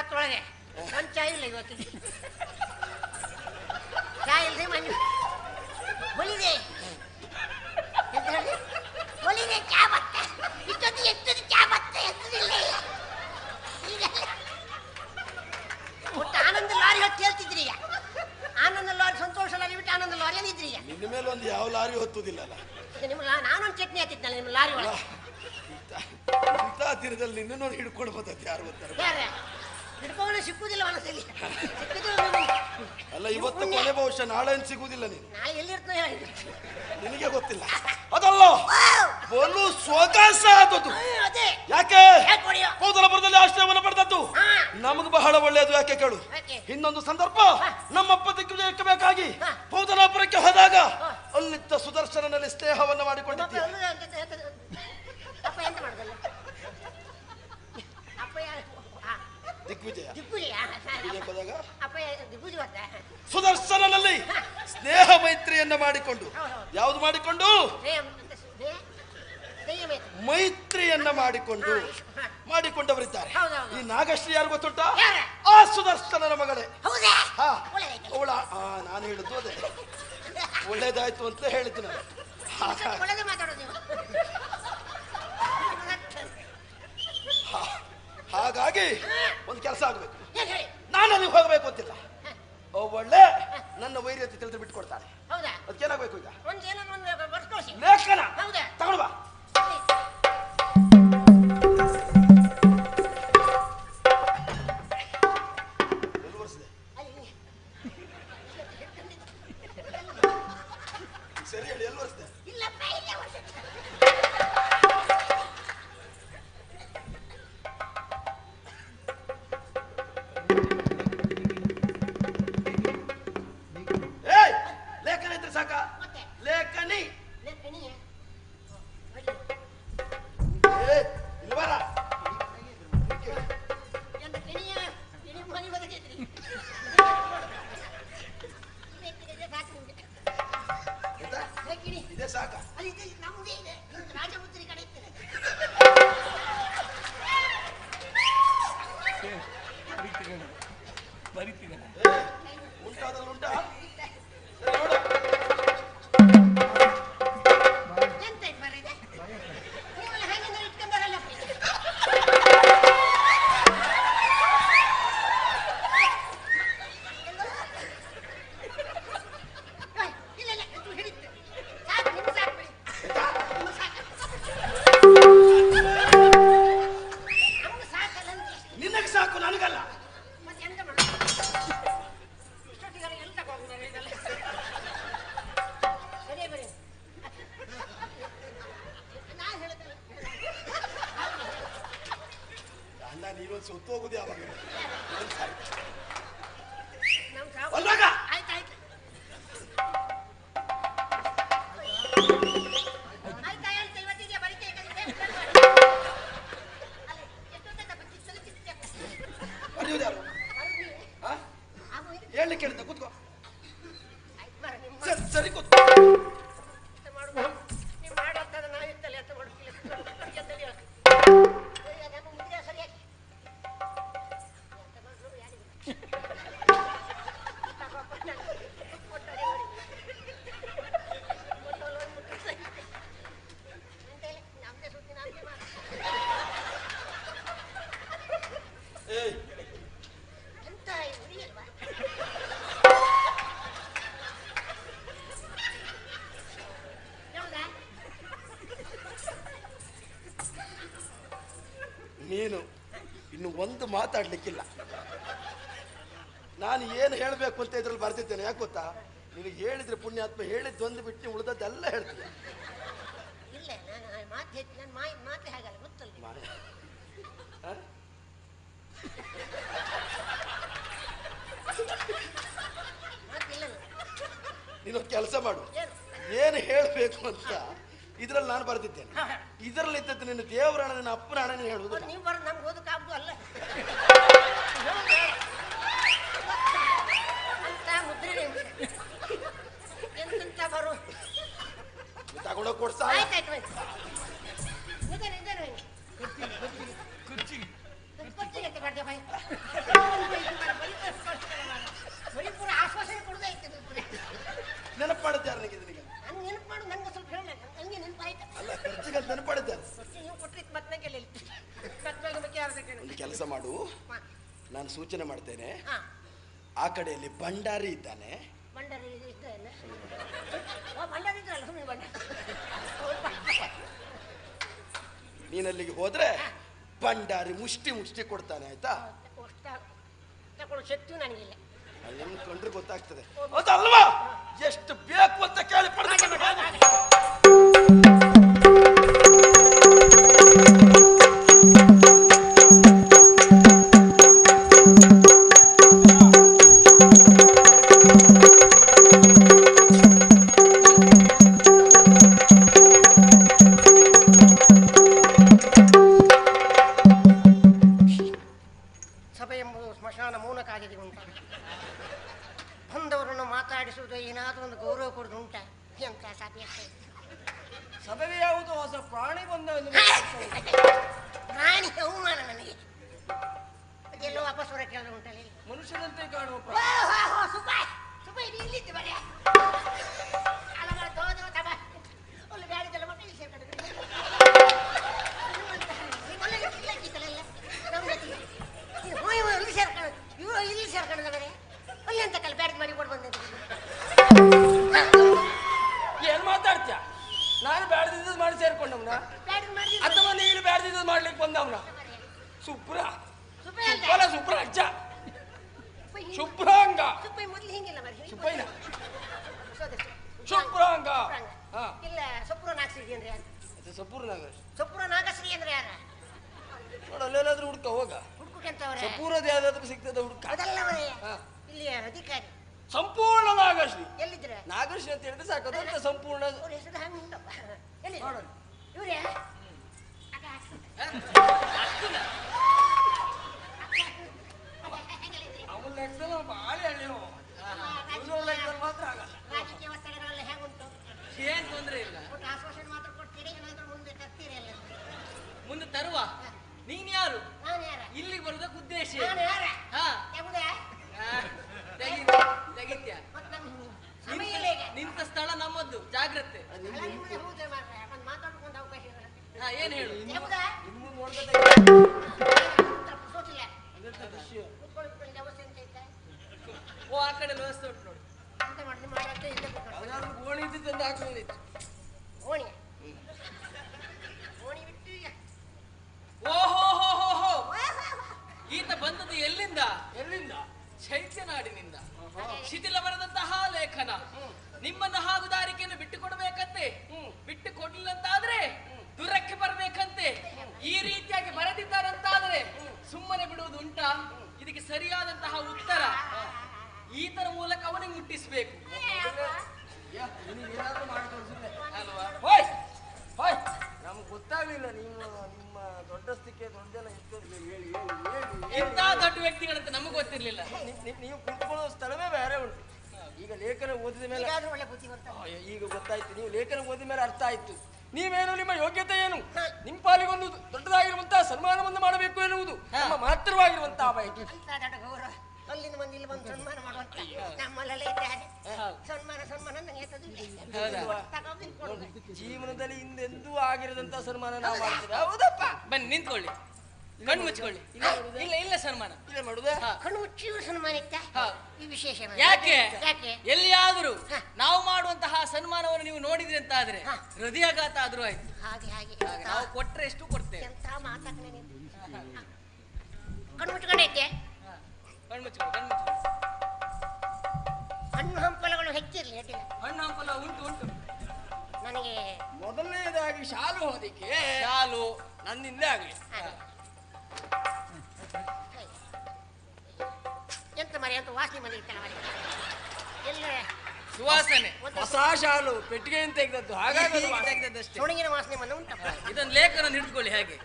ಬತ್ತೊಳಗೆ ಒಂದು ಚಾಯ್ ಇಲ್ಲ ಇವತ್ತು. ಚಾಯ್ ಇಲ್ರಿ ಮಂಜು ಹೊಲಿದೆ ಎಂತ ಹೇಳಿ? ಹೊಲಿದೆ ಚಾ ಬತ್ತೆ ಇಷ್ಟೊತ್ತಿಗೆ ಎಷ್ಟೊತ್ತಿಗೆ ಚಾ ಬತ್ತೆ ಎತ್ತದಿಲ್ಲ ಈಗ. ಒಟ್ಟು ಆನಂದ ಲಾರಿ ಹೊತ್ತು ಹೇಳ್ತಿದ್ರಿ ಈಗ. ಆನಂದ ಲಾರಿ ಸಂತೋಷ ಲಾರಿ ಬಿಟ್ಟು ಆನಂದ ಲಾರಿ ಅಂದಿದ್ರಿ ಈಗ. ನಿನ್ನ ಮೇಲೆ ಒಂದು ಯಾವ ಲಾರಿ ಹೊತ್ತುದಿಲ್ಲಲ್ಲ ಈಗ ನಿಮ್ಮ ನಾನೊಂದು ಚಟ್ನಿ ಹಾಕಿದ್ನಲ್ಲ ನಿಮ್ಮ ಲಾರಿ ಒಳಗೆ. ಇಂಥ ದಿನದಲ್ಲಿ ನಿನ್ನನ್ನು ಹಿಡ್ಕೊಂಡು ಬಂದದ್ದು ಯಾರು ಗೊತ್ತಾರೆ ಯಾರ ಹಿಡ್ಕೊಂಡು ಸಿಕ್ಕುದಿಲ್ಲ ಮನಸ್ಸಲ್ಲಿ. ಅಲ್ಲ ಇವತ್ತು ಕೊನೆ ಬಹುಶಃ ನಾಳೆ ಏನ್ ಸಿಗುವುದಿಲ್ಲ ನೀನು. ನಾಳೆ ಎಲ್ಲಿರ್ತನೋ ಹೇಳಿ. ನಿನಗೆ ಗೊತ್ತಿಲ್ಲ. ಅದಲ್ಲ ಬಲು ಸ್ವಕಾಸ ಆದದ್ದು. ಅದೇ. ಯಾಕೆ? ಯಾಕೆ? ಕೌದಲಪುರದಲ್ಲಿ ಆಶ್ರಯವನ್ನು ಪಡೆದದ್ದು. ನಮಗೆ ಬಹಳ ಒಳ್ಳೆಯದು ಯಾಕೆ ಕೇಳು? ಇನ್ನೊಂದು ಸಂದರ್ಭ. ಹಾ. ಮಾಡಿಕೊಂಡು. ಯಾವ್ದು ಮಾಡಿಕೊಂಡು? ಮೈತ್ರಿಯನ್ನ ಮಾಡಿಕೊಂಡು. ಮಾಡಿಕೊಂಡವರಿದ್ದಾರೆ. ಈ ನಾಗಶ್ರೀ ಯಾರು ಗೊತ್ತುಂಟಾ? ಆ ಸುದರ್ಶನನ ಮಗಳೇ. ಅವಳ ನಾನು ಹೇಳಿದ್ದು ಅದೇ. ಒಳ್ಳೇದಾಯ್ತು ಅಂತ ಹೇಳಿದ್ದು ನಾನು. ಮಾತಾಡ್ಲಿಕ್ಕಿಲ್ಲ. ನಾನು ಏನು ಹೇಳಬೇಕು ಅಂತ ಇದ್ರಲ್ಲಿ ಬರ್ತಿದ್ದೇನೆ ಯಾಕೆ ಗೊತ್ತಾ? ನಿನಗೆ ಹೇಳಿದ್ರೆ ಪುಣ್ಯಾತ್ಮ ಹೇಳಿದ್ದು ಒಂದು ಬಿಟ್ಟು ನೀವು ಉಳಿದದ್ದೆಲ್ಲ ಹೇಳ್ತೀನಿ. ಇಲ್ಲ ನಾನು ನೀನೊಂದು ಕೆಲಸ ಮಾಡು. ಏನು ಹೇಳಬೇಕು ಅಂತ? ಇದ್ರಲ್ಲಿ ನಾನು ಬರೆದಿದ್ದೇನೆ. ಇದರಲ್ಲಿ ಇದ್ದದ್ದು ನಿನ್ನ ದೇವರ ಹಣ ನಿನ್ನ ಅಪ್ಪನ ಹಣ ನೀನು ಹೇಳುವುದು ನೀವು ಬರೋದು ನಮ್ಗೆ ಓದಕ್ಕಾಗ್ದು ಅಲ್ಲ ನಾನು ಸೂಚನೆ ಮಾಡ್ತೇನೆ. ಆ ಕಡೆಯಲ್ಲಿ ಭಂಡಾರಿ ಇದ್ದಾನೆ. ನೀನಲ್ಲಿಗೆ ಹೋದ್ರೆ ಭಂಡಾರಿ ಮುಷ್ಟಿ ಮುಷ್ಟಿ ಕೊಡ್ತಾನೆ ಆಯ್ತಾ? ಶಕ್ತಿ ನನಗಿಲ್ಲ. ಅಲ್ಲಿ ಕಂಡ್ರೆ ಗೊತ್ತಾಗ್ತದೆ. ಅದಲ್ವಾ ಎಷ್ಟು ಬೇಕು ಅಂತ ಕೇಳಿ ಉಂಟಲ್ಲ ಇಲ್ಲಿ. ಮನುಷ್ಯನಂತೆ ಕಾಣುವ ಓ, ಓ, ಓ, ಸುಬ್ಬಾಯ್ ಸುಬ್ಬಾಯ್ ನೀ ಇಲ್ಲಿದ್ದು ಬರೆಯ ಅಲಗ ದೋದ ತಬ ಒಳ್ಳೆ ಬ್ಯಾಡಿದೆಲ್ಲ ಮಕ್ಕಳು ಇಲ್ಲಿ ಸೇರ್ಕೊಂಡು ಇಲ್ಲಿ ಸೇರ್ಕೊಂಡು ಇವರು ಇಲ್ಲಿ ಸೇರ್ಕೊಂಡು ಬರೆ ಅಲ್ಲಿ ಅಂತ ಕಲ್ ಬ್ಯಾಡಿದ್ ಮಾಡಿ ಕೊಡ್ ಬಂದೆ ಏನ್ ಮಾತಾಡ್ತೀಯ? ನಾನು ಬ್ಯಾಡ್ದಿದ್ದು ಮಾಡಿ ಸೇರ್ಕೊಂಡವ್ನ? ಅಥವಾ ನೀನು ಬ್ಯಾಡ್ದಿದ್ದು ಮಾಡ್ಲಿಕ್ಕೆ ಬಂದವ್ನ? ಸುಪ್ರ ಸುಪ್ರ ಅಜ್ಜ. ಶುಭ್ರಾಂಗ. ಸುಪ್ಪೈ ಮೊದ್ಲು ಹಿಂಗಿಲ್ಲ ಮರಿ. ಶುಭ್ರಾಂಗ. ಹಾ. ಇಲ್ಲ ಸೊಪ್ಪುರ ನಾಗಶ್ರೀ ಅಂದ್ರೆ ಯಾರು? ಅದು ಸಪೂರ್ನಾಗ ಸೊಪ್ಪುರ ನಾಗಶ್ರೀ ಅಂದ್ರೆ ಯಾರ? ನೋಡು ಅಲ್ಲೆಲ್ಲಾದ್ರೂ ಹುಡ್ಕ ಹೋಗ. ಅವರೇ ಸಪೂರದ ಯಾವ್ದಾದ್ರು ಸಿಗ್ತದ ಹುಡ್ಕ. ಅದಲ್ಲ ಮರೆ ಹಾ. ಇಲ್ಲಿ ಅಧಿಕಾರಿ. ಸಂಪೂರ್ಣ ನಾಗಶ್ರೀ. ಎಲ್ಲಿದ್ರೆ? ನಾಗಶ್ರೀ ಅಂತ ಹೇಳಿದ್ರೆ ಸಾಕು ಅದಂತ ಸಂಪೂರ್ಣ ಅವ್ರ ಹೆಸರು ಹಂಗೆ ಉಂಟಪ್ಪ. ಎಲ್ಲಿ ನೋಡೋಣ. ಇವ್ರೇ ಲೆಕ್ಕದಲ್ಲಿ ಹಳ್ಳಿಯವ ಇವ್ರ ಲೆಕ್ಕದಲ್ಲಿ ಮಾತ್ರ ಆಗಲ್ಲ ರಾಜಕೀಯ ಒತ್ತಡಗಳೆಲ್ಲ ಹೇಗುಂಟು ಏನ್ ತೊಂದ್ರೆ ಇಲ್ಲ ಒಟ್ಟು ಆಶ್ವಾಸನೆ ಮಾತ್ರ ಕೊಡ್ತೀರಿ ಮುಂದೆ ತರ್ತೀರಿ ಎಲ್ಲ ಮುಂದೆ ತರುವ ನೀನ್ ಯಾರು ನಾನು ಯಾರ ಇಲ್ಲಿಗೆ ಬರೋದಕ್ಕೆ ಉದ್ದೇಶ ನಾನು ಯಾರ ಹಾ ತೆಗಿತ್ಯ ನಿಂತ ಸ್ಥಳ ನಮ್ಮದು ಜಾಗ್ರತೆ ಮಾತಾಡ್ಕೊಂಡು ಅವಕಾಶ ಏನ್ ಹೇಳು ಓ ಆ ಕಡೆ ವ್ಯವಸ್ಥೆ ಉಂಟು ನೋಡಿ. ಎಂತ ಮಾಡಿ ನಿಮ್ಮ ಆಡಳಿತ ಇಲ್ಲೇ ಕೂತ್ಕೊಳ್ಳಿ. ಯಾವ್ದಾದ್ರು ಗೋಣಿ ಇದ್ದಿದ್ದು ಹಾಕೊಂಡಿತ್ತು ಓಣಿ ಓಣಿ ಬಿಟ್ಟು ಈಗ ಓಹೋ ಹೋ ಹೋ ಹೋ. ಈತ ಬಂದದ್ದು ಎಲ್ಲಿಂದ? ಎಲ್ಲಿಂದ? ಚೈತ್ಯ ನಾಡಿನಿಂದ ಶಿಥಿಲ ಬರೆದಂತಹ ಲೇಖನ. ನಿಮ್ಮನ್ನ ಹಾಗುದಾರಿಕೆಯನ್ನು ಬಿಟ್ಟು ಕೊಡಬೇಕಂತೆ ಬಿಟ್ಟು ಕೊಡ್ಲಿಲ್ಲಂತಾದ್ರೆ ದೂರಕ್ಕೆ ಬರ್ಬೇಕಂತೆ ಈ ರೀತಿಯಾಗಿ ಬರೆದಿದ್ದಾರಂತಾದ್ರೆ ಸುಮ್ಮನೆ ಬಿಡುವುದು ಉಂಟಾ ಇದಕ್ಕೆ ಸರಿಯಾದಂತಹ ಉತ್ತರ ಈತನ ಮೂಲಕ ಅವನಿಗೆ ಮುಟ್ಟಿಸ್ಬೇಕು ಯಾ, ನಿನಗೆ ಏನಾದ್ರೂ ಮಾಡಿ ತೋರಿಸಿದ್ರೆ ಅಲ್ವಾ ಹೋಯ್ ಹೋಯ್ ನಮ್ಗೆ ಗೊತ್ತಾಗ್ಲಿಲ್ಲ ನಿಮ್ಮ ನಿಮ್ಮ ದೊಡ್ಡಸ್ತಿಕೆ ದೊಡ್ಡದೆಲ್ಲ ಇರ್ತದೆ ಹೇಳಿ ಹೇಳಿ ಹೇಳಿ ಇಂಥ ದೊಡ್ಡ ವ್ಯಕ್ತಿಗಳಂತ ನಮಗೆ ಗೊತ್ತಿರ್ಲಿಲ್ಲ. ನೀವು ಕುತ್ಕೊಳ್ಳೋ ಸ್ಥಳವೇ ಬೇರೆ ಉಂಟು. ಈಗ ಲೇಖನ ಓದಿದ ಮೇಲೆ ಈಗ ಗೊತ್ತಾಯ್ತು. ನೀವು ಲೇಖನ ಓದಿದ ಮೇಲೆ ಅರ್ಥ ಆಯ್ತು. ನೀವೇನು ನಿಮ್ಮ ಯೋಗ್ಯತೆ ಏನು? ನಿಮ್ಮ ಪಾಲಿಗೊಂದು ದೊಡ್ಡದಾಗಿರುವಂತಹ ಸನ್ಮಾನವನ್ನು ಮಾಡಬೇಕು ಎನ್ನುವುದು ನಮ್ಮ ಮಾತ್ರವಾಗಿರುವಂತಹ ಬಯಕೆ. ಅಲ್ಲಿಂದ ಬಂದು ಇಲ್ಲಿ ಬಂದು ಸನ್ಮಾನ ಮಾಡುವಂತ ನಮ್ಮಲ್ಲೆಲ್ಲ ಇದ್ದಾರೆ. ಸನ್ಮಾನ ಸನ್ಮಾನ. ಜೀವನದಲ್ಲಿ ಹಿಂದೆಂದೂ ಆಗಿರದಂತ ಸನ್ಮಾನ ನಾವು ಮಾಡ್ತೀವಿ. ಹೌದಪ್ಪ. ಬನ್ನಿ ನಿಂತ್ಕೊಳ್ಳಿ. ಕಣ್ಣು ಮುಚ್ಕೊಳ್ಳಿ ಇಲ್ಲ ಇಲ್ಲ ಸನ್ಮಾನ. ಇಲ್ಲ ಮಾಡುದಾ? ಹಾ. ಕಣ್ಣು ಮುಚ್ಚಿಯೂ ಸನ್ಮಾನ ಇತ್ತ ಹಾ. ಈ ವಿಶೇಷ ಯಾಕೆ? ಯಾಕೆ? ಎಲ್ಲಿಯಾದರೂ ನಾವು ಮಾಡುವಂತಹ ಸನ್ಮಾನವನ್ನು ನೀವು ನೋಡಿದ್ರಿ ಅಂತ ಆದ್ರೆ. ಹೃದಯಾಘಾತ ಆದ್ರೂ ಆಯ್ತು. ಹಾಗೆ ಹಾಗೆ. ನಾವು ಕೊಟ್ರೆ ಎಷ್ಟು ಕೊಡ್ತೇವೆ? ಎಂತ ಮಾತಾಡ್ತಾನೆ ನೀನು? ಕಣ್ಣು ಮುಚ್ಕೊಂಡೈತೆ. ಕಣ್ಣು ಮುಚ್ಕೊಂಡು ಕಣ್ಣು ಮುಚ್ಚಿ ಹಣ್ಣು ಹಂಪಲಗಳು ಹೆಚ್ಚಿರಲಿ ಅಡ್ಡಿಲ್ಲ. ಹಣ್ಣು ಹಂಪಲ ಉಂಟು ಉಂಟು. ನನಗೆ ಮೊದಲನೇದಾಗಿ ಶಾಲು ಹೋದಿಕ್ಕೆ ಶಾಲು. ನನ್ನಿಂದ ಆಗಲಿ. ಮರಿ ಅಂತ ವಾಸನೆ ಮನೆ ಇತ್ತಲ್ಲ ಮರಿ ಎಲ್ಲ? ಸುವಾಸನೆ. ಹೊಸ ಶಾಲು ಪೆಟ್ಟಿಗೆಯಿಂದ ತೆಗೆದದ್ದು ಹಾಗಾಗಿ ಅದು ವಾಸನೆ. ತೆಗೆದದ್ದಷ್ಟೇ. ಸುಣಗಿನ ವಾಸನೆ ಮನೆ ಉಂಟಪ್ಪ. ಇದೊಂದು ಲೇಖನ ಹಿಡ್ಕೊಳ್ಳಿ ಹಾಗೆ.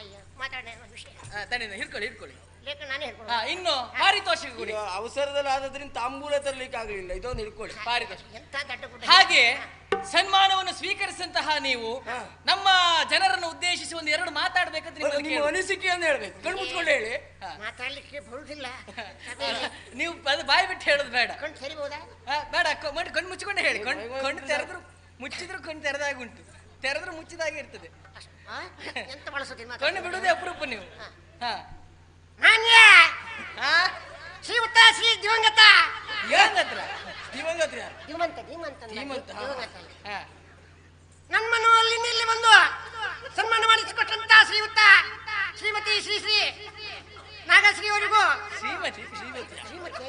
ಅಯ್ಯೋ ಮಾತಾಡ ವಿಷಯ. ತಡಿ ಹಿಡ್ಕೊಳ್ಳಿ ಹಿಡ್ಕೊಳ್ಳಿ. ಲೇಖ ನಾನೇ ಹಾ ಇನ್ನು ಪಾರಿತೋಷಿಕ ಗುಡಿ. ಈಗ ಅವಸರದಲ್ಲಿ ಆದ್ರಿಂದ ತಾಂಬೂಲ ತರ್ಲಿಕ್ಕೆ ಆಗಲಿಲ್ಲ. ಇದೊಂದು ಹಿಡ್ಕೊಳ್ಳಿ. ಪಾರಿತೋಷಿಕ. ಎಂತ ದಡ್ಡ ಗುಡ್ಡ ಹಾಗೆ ಸನ್ಮಾನವನ್ನು ಸ್ವೀಕರಿಸಿದಂತಹ ನೀವು ಹಾ. ನಮ್ಮ ಜನರನ್ನು ಉದ್ದೇಶಿಸಿ ಒಂದು ಎರಡು ಮಾತಾಡ್ಬೇಕಂತ ನಿಮ್ಮಲ್ಲಿ ನಿಮ್ಮ. ಅನಿಸಿಕೆಯನ್ನು ಹೇಳ್ಬೇಕು. ಕಣ್ ಮುಚ್ಕೊಂಡು ಹೇಳಿ. ಹಾ. ಮಾತಾಡ್ಲಿಕ್ಕೆ ಬರುದಿಲ್ಲ. ನೀವು ಅದು ಬಾಯಿ ಬಿಟ್ಟು ಹೇಳೋದು ಬೇಡ. ಸರಿಬಹುದಾ ಆ, ಬೇಡ ಕ- ಮಾಡಿ ಕಣ್ಣು ಮುಚ್ಚಿಕೊಂಡೆ ಹೇಳಿ. ಕಣ್ಣು ಕಣ್ಣು ತೆರೆದ್ರು ಮುಚ್ಚಿದ್ರು ಕಣ್ಣು ತೆರೆದಾಗ ಉಂಟು. ತೆರೆದ್ರು ಮುಚ್ಚಿದಾಗೆ ಇರ್ತದೆ. ಅಷ್ಟ್- ಆ? ಎಂತ ಬಳಸುತ್ತೀನಿ ಕಣ್ಣು ಬಿಡುವುದೇ ಅಪರೂಪ ನೀವು. ಹಾ. ಹಾ ಶ್ರೀಮಂತ ಶ್ರೀ ದಿವಂಗತ. ಏನತ್ರ ದಿವಂಗತ್ರ. ದಿವಂಗತ ನಮ್ಮನ್ನು ಅಲ್ಲಿ ಇಲ್ಲಿ ಬಂದು ಸನ್ಮಾನ ಮಾಡಿಸಿಕೊಟ್ಟಂತ ಶ್ರೀಯುತ ಶ್ರೀಮತಿ ಶ್ರೀ ಶ್ರೀ ನಾಗಶ್ರೀ ಅವರಿಗೂ ಶ್ರೀಮತಿ. ಶ್ರೀಮತಿ ಶ್ರೀಮತಿ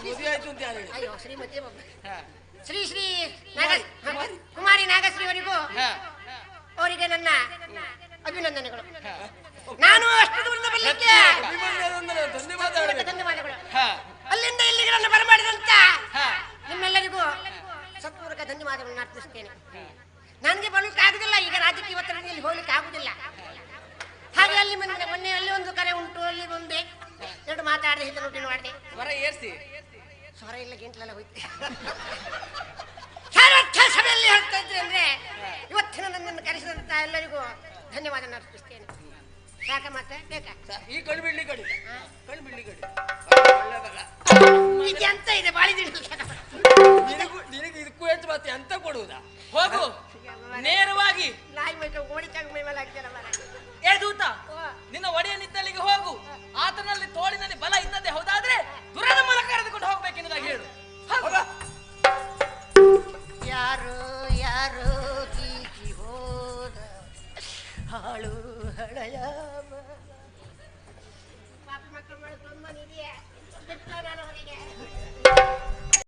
ಮದುವೆ ಆಯ್ತು ಅಂತ ಯಾರು ಅಯ್ಯೋ ಶ್ರೀಮತಿ ಶ್ರೀ ಶ್ರೀ ನಾಗ ಕುಮಾರಿ ನಾಗಶ್ರೀ ಅವರಿಗೂ ಅವರಿಗೆ ನನ್ನ ಅಭಿನಂದನೆಗಳು. ನಾನು ಅಷ್ಟು ದೂರದ ಬರಲಿಕ್ಕೆ ಅಭಿಮನ್ಯರು ಅಂದ್ರೆ ಧನ್ಯವಾದ ಹೇಳ್ಬೇಕು. ಧನ್ಯವಾದಗಳು ಹಾ ಅಲ್ಲಿಂದ ಇಲ್ಲಿಗೆ ನನ್ನ ಬರಮಾಡಿದಂತ ಹಾ ನಿಮ್ಮೆಲ್ಲರಿಗೂ ಸತ್ಪೂರ್ವಕ ಧನ್ಯವಾದಗಳನ್ನು ಅರ್ಪಿಸ್ತೇನೆ ನನಗೆ ಬರಲಿಕ್ಕಾಗುದಿಲ್ಲ ಈಗ ರಾಜಕೀಯ ಒತ್ತಡದಲ್ಲಿ ಹೋಗ್ಲಿಕ್ಕೆ ಆಗುದಿಲ್ಲ ಹಾಗೆ ಅಲ್ಲಿ ಮೊನ್ನೆ ಮೊನ್ನೆ ಅಲ್ಲಿ ಒಂದು ಕರೆ ಉಂಟು ಅಲ್ಲಿ ಬಂದೆ ಎರಡು ಮಾತಾಡಿದೆ ಹಿಂದೆ ನುಡಿ ಮಾಡಿದೆ ಸ್ವರ ಏರ್ಸಿ ಸ್ವರ ಇಲ್ಲ ಗಿಂಟ್ಲೆಲ್ಲ ಹೋಯ್ತು ಸರ್ವೋಚ್ಚ ಸಭೆಯಲ್ಲಿ ಹೇಳ್ತಾ ಇದ್ರೆ ಅಂದ್ರೆ ಇವತ್ತಿನ ನನ್ನನ್ನು ಕರೆಸಿದಂತ ಎಲ್ಲರಿಗೂ ಧನ್ಯವಾದ ಅರ್ಪಿಸ್ತೇನೆ. ಸಾಕ ಮತ್ತೆ ಬೇಕಾ? ಈ ಕಣ್ಣು ಬಿಡ್ಲಿ ಕಡಿ ಕಣ್ಣು. ಬಿಡ್ಲಿ ಕಡಿ ಒಳ್ಳೆ ಎಂತ ಇದೆ? ಬಾಳಿ ನಿನಗೂ ನಿನಗೆ ಇದಕ್ಕೂ ಹೆಚ್ಚು ಮತ್ತೆ ಎಂತ ಕೊಡುವುದಾ? ಹೋಗು. ನೇರವಾಗಿ. ನಾಯಿ ಮೈ ಓಡಿಕಾಗಿ ಮೈ ಮೇಲೆ ಹಾಕ್ತಾರ ಏ ದೂತ.